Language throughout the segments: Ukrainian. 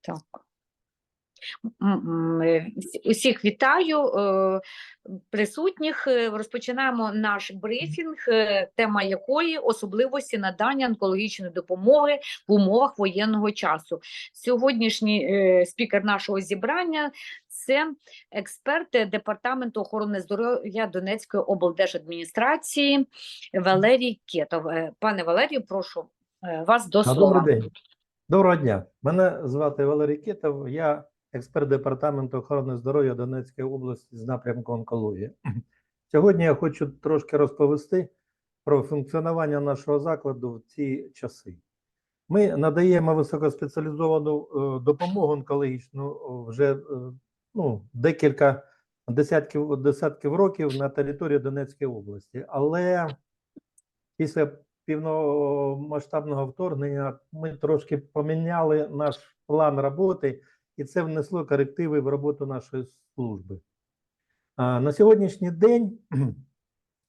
Так. Е, Усіх вітаю е, присутніх. Е, Розпочинаємо наш брифінг, тема якої особливості надання онкологічної допомоги в умовах воєнного часу. Сьогоднішній спікер нашого зібрання це експерт департаменту охорони здоров'я Донецької облдержадміністрації Валерій Кетов. Е, Пане Валерію, прошу е, вас до слова. Добрий день. Доброго дня. Мене звати Валерій Китов. Я експерт департаменту охорони здоров'я Донецької області з напрямку онкології. Сьогодні я хочу трошки розповісти про функціонування нашого закладу в ці часи. Ми надаємо високоспеціалізовану е, допомогу онкологічну вже ну, декілька десятків, десятків років на території Донецької області. Але після півномасштабного вторгнення ми трошки поміняли наш план роботи, і це внесло корективи в роботу нашої служби. А, На сьогоднішній день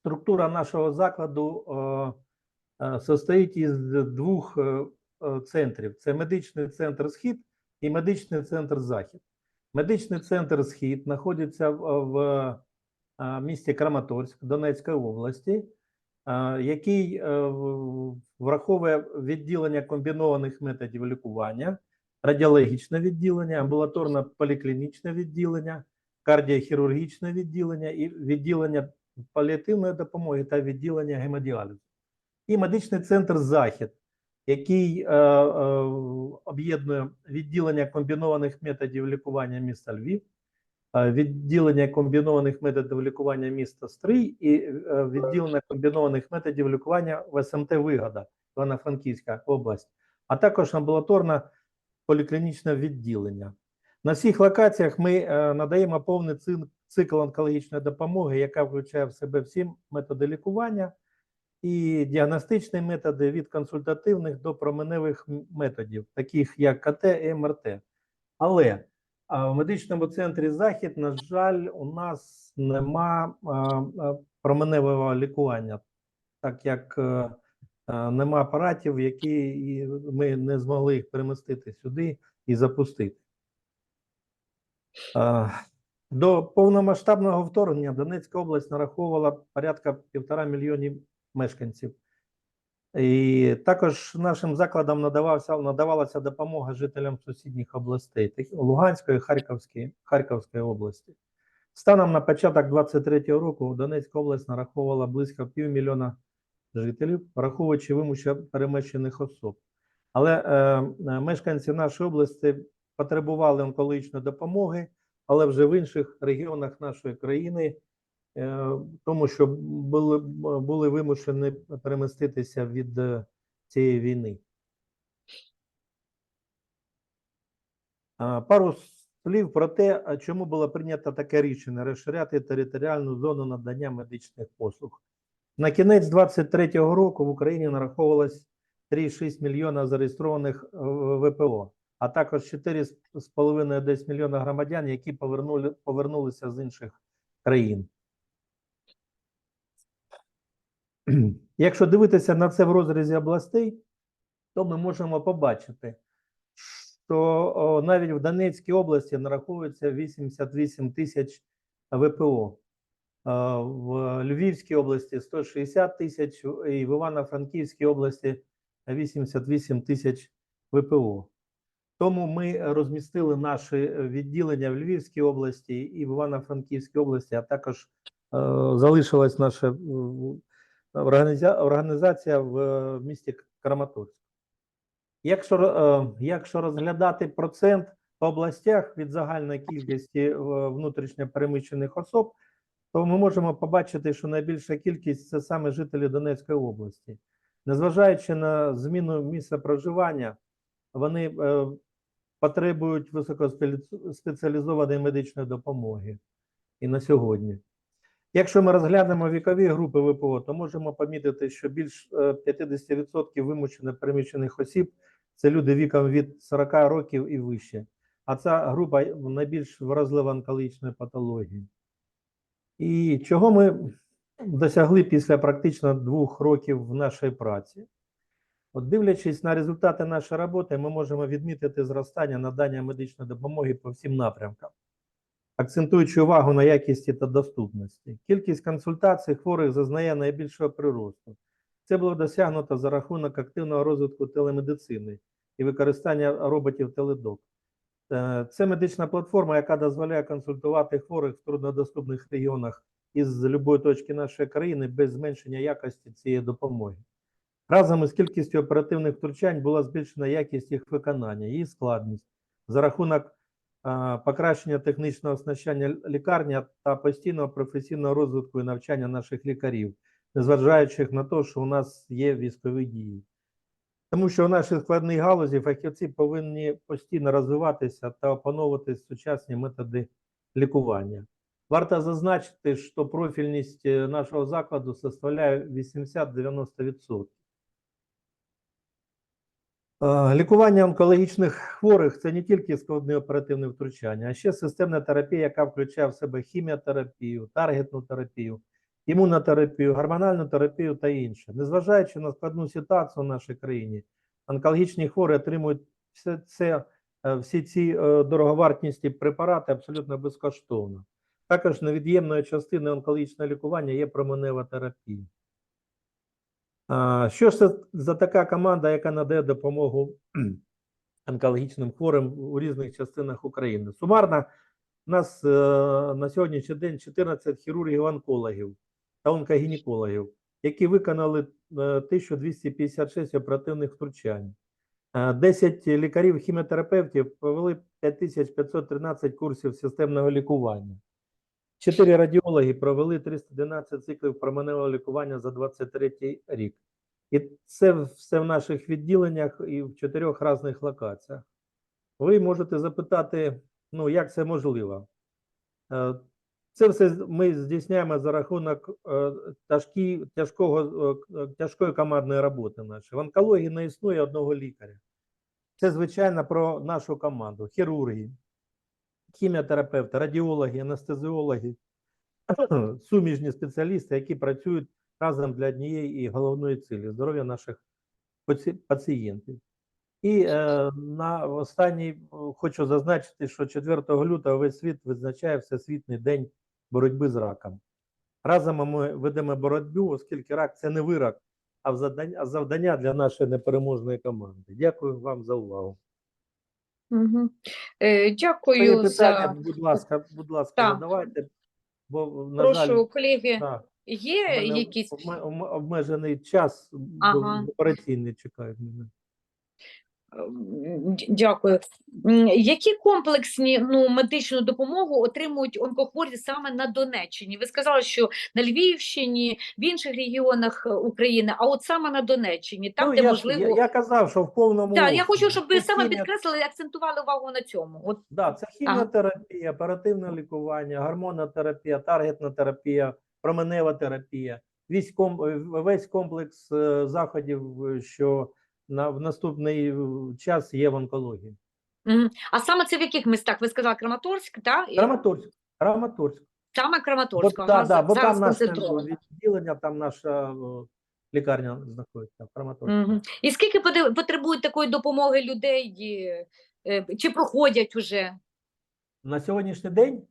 структура нашого закладу е, е, состоїть із двох е, е, центрів: це медичний центр Схід і медичний центр Захід. Медичний центр Схід знаходиться в, місті Краматорськ Донецької області, який е, враховує відділення комбінованих методів лікування, радіологічне відділення, амбулаторно-поліклінічне відділення, кардіохірургічне відділення і відділення паліативної допомоги та відділення гемодіалізу. І медичний центр Захід, який е, е, об'єднує відділення комбінованих методів лікування міста Львів, е, відділення комбінованих методів лікування міста Стрий і е, відділення комбінованих методів лікування в СМТ Вигода, Івано-Франківська область, а також амбулаторне поліклінічне відділення. На всіх локаціях ми е, надаємо повний цикл онкологічної допомоги, яка включає в себе всі методи лікування і діагностичні методи від консультативних до променевих методів, таких як КТ і МРТ. Але в медичному центрі Захід, на жаль, у нас нема променевого лікування, так як е, е, нема апаратів, які ми не змогли їх перемістити сюди і запустити. До повномасштабного вторгнення Донецька область нараховувала порядка півтора мільйонів мешканців. І також нашим закладам надавався, надавалася допомога жителям сусідніх областей, Луганської, Харківської, Харківської області. Станом на початок 2023 року Донецька область нараховувала близько півмільйона жителів, враховуючи вимушено переміщених особ. Але е, е, мешканці нашої області потребували онкологічної допомоги, але вже в інших регіонах нашої країни, тому що були, були вимушені переміститися від е, цієї війни. Пару слів про те, чому було прийнято таке рішення розширяти територіальну зону надання медичних послуг. На кінець 2023 року в Україні нараховувалось 3,6 мільйона зареєстрованих е, ВПО, а також 4,5 десь мільйона громадян, які повернули, повернулися з інших країн. Якщо дивитися на це в розрізі областей, то ми можемо побачити, що навіть в Донецькій області нараховується 88 тисяч ВПО. В Львівській області 160 тисяч, і в Івано-Франківській області 88 тисяч ВПО. Тому ми розмістили наші відділення в Львівській області і в Івано-Франківській області, а також е, залишилась наша е, організа- організація в е, місті Краматорськ. Якщо, е, якщо розглядати процент по областях від загальної кількості е, внутрішньо переміщених особ, то ми можемо побачити, що найбільша кількість це саме жителі Донецької області. Незважаючи на зміну місця проживання, вони потребують високоспеціалізованої медичної допомоги і на сьогодні. Якщо ми розглянемо вікові групи ВПО, то можемо помітити, що більш е, 50% вимушено переміщених осіб це люди віком від 40 років і вище. А ця група найбільш вразлива онкологічної патології. І чого ми досягли після практично двох років в нашій праці? От дивлячись на результати нашої роботи, ми можемо відмітити зростання надання медичної допомоги по всім напрямкам, акцентуючи увагу на якісті та доступності. Кількість консультацій хворих зазнає найбільшого приросту. Це було досягнуто за рахунок активного розвитку телемедицини і використання роботів теледок. Е, Це медична платформа, яка дозволяє консультувати хворих в труднодоступних регіонах із будь-якої точки нашої країни без зменшення якості цієї допомоги. Разом із кількістю оперативних втручань була збільшена якість їх виконання, її складність за рахунок покращення технічного оснащення лікарні та постійного професійного розвитку і навчання наших лікарів, незважаючи на те, що у нас є військові дії. Тому що в нашій складній галузі фахівці повинні постійно розвиватися та опановувати сучасні методи лікування. Варто зазначити, що профільність е, нашого закладу составляє 80-90%. Е, Лікування онкологічних хворих це не тільки складне оперативне втручання, а ще системна терапія, яка включає в себе хіміотерапію, таргетну терапію, імунотерапію, гормональну терапію та інше. Незважаючи на складну ситуацію в нашій країні, онкологічні хворі отримують все це, е, всі ці е, дороговартісні препарати абсолютно безкоштовно. Також невід'ємною частиною онкологічного лікування є променева терапія. Що ж це за така команда, яка надає допомогу онкологічним хворим у різних частинах України? Сумарно у нас е, на сьогоднішній день 14 хірургів-онкологів та онкогінекологів, які виконали е, 1256 оперативних втручань. Е, 10 лікарів-хіміотерапевтів провели 5513 курсів системного лікування. Чотири радіологи провели 311 циклів променевого лікування за 23 рік. І це все в наших відділеннях і в чотирьох різних локаціях. Ви можете запитати, ну як це можливо? Е, Це все ми здійсняємо за рахунок е, тяжкі, тяжкого, е, тяжкої командної роботи нашої. В онкології не існує одного лікаря. Це, звичайно, про нашу команду: хірурги, хіміотерапевти, радіологи, анестезіологи, суміжні спеціалісти, які працюють разом для однієї і головної цілі здоров'я наших пацієнтів. І е, на останній хочу зазначити, що 4 лютого весь світ визначає Всесвітній день боротьби з раком. Разом ми ведемо боротьбу, оскільки рак це не вирок, а завдання для нашої непереможної команди. Дякую вам за увагу. Угу. Е, дякую питання, за будь ласка, будь ласка, Так. задавайте, бо, на прошу, жаль, колеги. так, Є в мене якісь обме- обме- обмежений час, бо Ага. операційний чекають мене. Дякую. Які комплексні ну, медичну допомогу отримують онкохворі саме на Донеччині? Ви сказали, що на Львівщині, в інших регіонах е, України, а от саме на Донеччині, там, ну, де я, можливо. я, я казав, що в повному Так, я хочу, щоб ви Це саме хімія- підкреслили і акцентували увагу на цьому. От Да, це хіміотерапія, оперативне лікування, гормонотерапія, таргетна терапія, променева терапія, весь комплекс е, заходів, е, що на, в наступний е, час є в онкології. А саме це в яких містах? Ви сказали Краматорськ, так? Краматорськ. Краматорськ. Саме Бо, Краматорськ. да, ага, да, бо там наше відділення, там наша лікарня знаходиться. в Краматорську. Мгм. І скільки потребують такої допомоги людей, е, чи проходять уже? На сьогоднішній день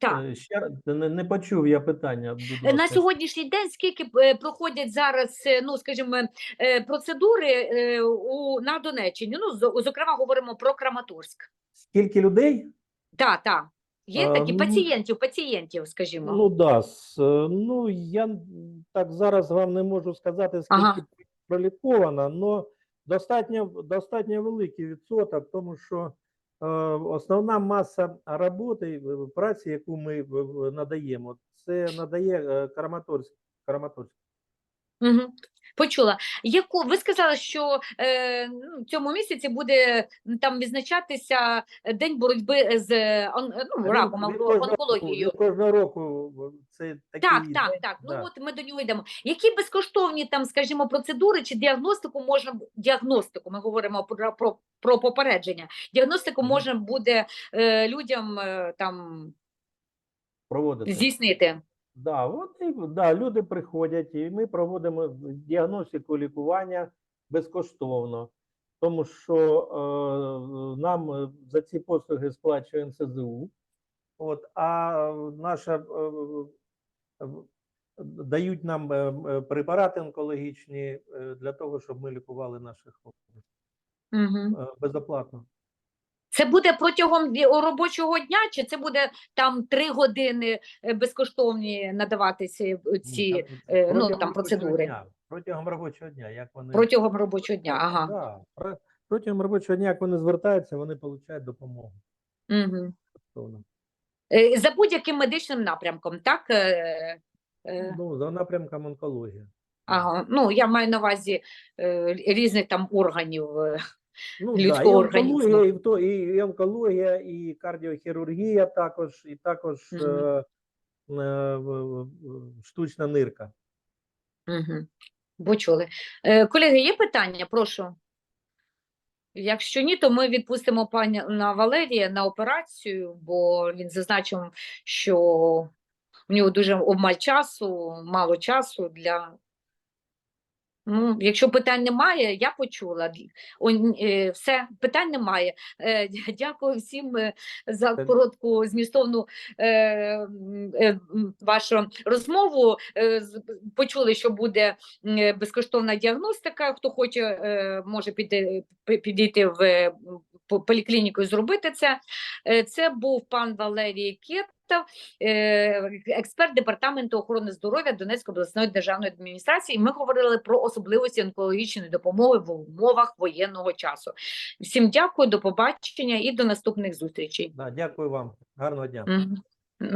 Так. е, ще раз, не, не почув я питання. На сьогоднішній день скільки е, проходять зараз, е, ну скажімо, процедури у на Донеччині? Ну, зокрема, говоримо про Краматорськ. Скільки людей? Так, так. Є такі ну, пацієнтів, пацієнтів, скажімо. Ну да, ну я так зараз вам не можу сказати, скільки Ага. проліковано, але достатньо, достатньо великий відсоток, тому що основна маса роботи, е, праці, яку ми е, е, надаємо, це надає е, Краматорськ. Краматорськ. Угу. Почула. Яку ви сказали, що е, ну, в цьому місяці буде там відзначатися День боротьби з е, он- ну, раком, року- онкологією. Кожного року е, це такий Так, так, так. Ну от ми до нього йдемо. Які безкоштовні там, скажімо, процедури чи діагностику можна діагностику? Ми говоримо про, про, про попередження. Діагностику Мгм. можна буде е, людям е, там проводити. здійснити. Да, от і, да, люди приходять, і ми проводимо діагностику лікування безкоштовно, тому що е, нам е, за ці послуги сплачує НСЗУ. От, а наша е, е, дають нам е, препарати онкологічні для того, щоб ми лікували наших хворих Мгм. Е, безоплатно. Це буде протягом робочого дня, чи це буде там три години е, безкоштовні надаватися е, Ні, ці там- е, ну, там процедури. дня, Протягом робочого дня, як вони протягом робочого дня? Ага. Да, протягом робочого дня, як вони звертаються, вони отримують допомогу. Угу. За будь-яким медичним напрямком, так? Ну, за напрямком онкологія. Ага. Ну, я маю на увазі різних там органів. Ну, да, і організму. і, то, і, онкологія, і кардіохірургія також, і також Мгм. е, е, штучна нирка. Угу. Почули. Е, колеги, є питання? Прошу. Якщо ні, то ми відпустимо пана Валерія на операцію, бо він зазначив, що в нього дуже обмаль часу, мало часу для. Ну, якщо питань немає, я почула. О, е, все, питань немає. Е, Дякую всім е, за коротку змістовну вашу розмову. Почули, що буде безкоштовна діагностика. Хто хоче, може піде, пі- підійти в поліклініку і зробити це. Це був пан Валерій Кет. Е, Експерт департаменту охорони здоров'я Донецької обласної державної адміністрації. Ми говорили про особливості онкологічної допомоги в умовах воєнного часу. Всім дякую, до побачення і до наступних зустрічей. Да, дякую вам. Гарного дня.